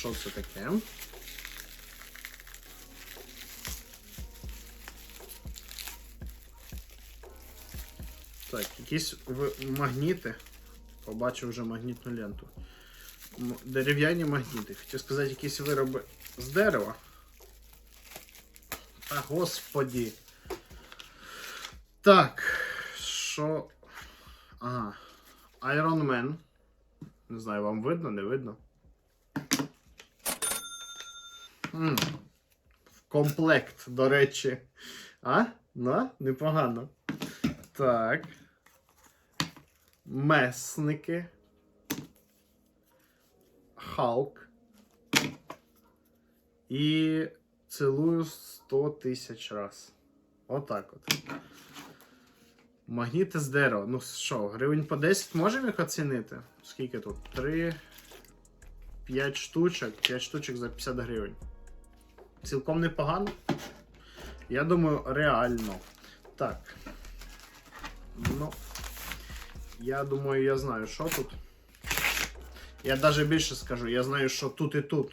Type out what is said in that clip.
що це таке? Так, якісь магніти. Побачив вже магнітну ленту. Дерев'яні магніти. Хотів сказати, якісь вироби з дерева. Та господі. Так. Що. Ага. Iron Man. Не знаю, вам видно, не видно. В комплект, до речі. А? Ну, непогано. Так. Месники. Халк. І цілую 100 тисяч раз. Отак от. Магніти з дерева. Ну що, гривень по 10 можемо їх оцінити? Скільки тут? 3. 5 штучок. 5 штучок за 50 гривень. Цілком непогано. Я думаю, реально. Так. Ну. Я думаю, я знаю, що тут. Я навіть більше скажу, я знаю, що тут і тут.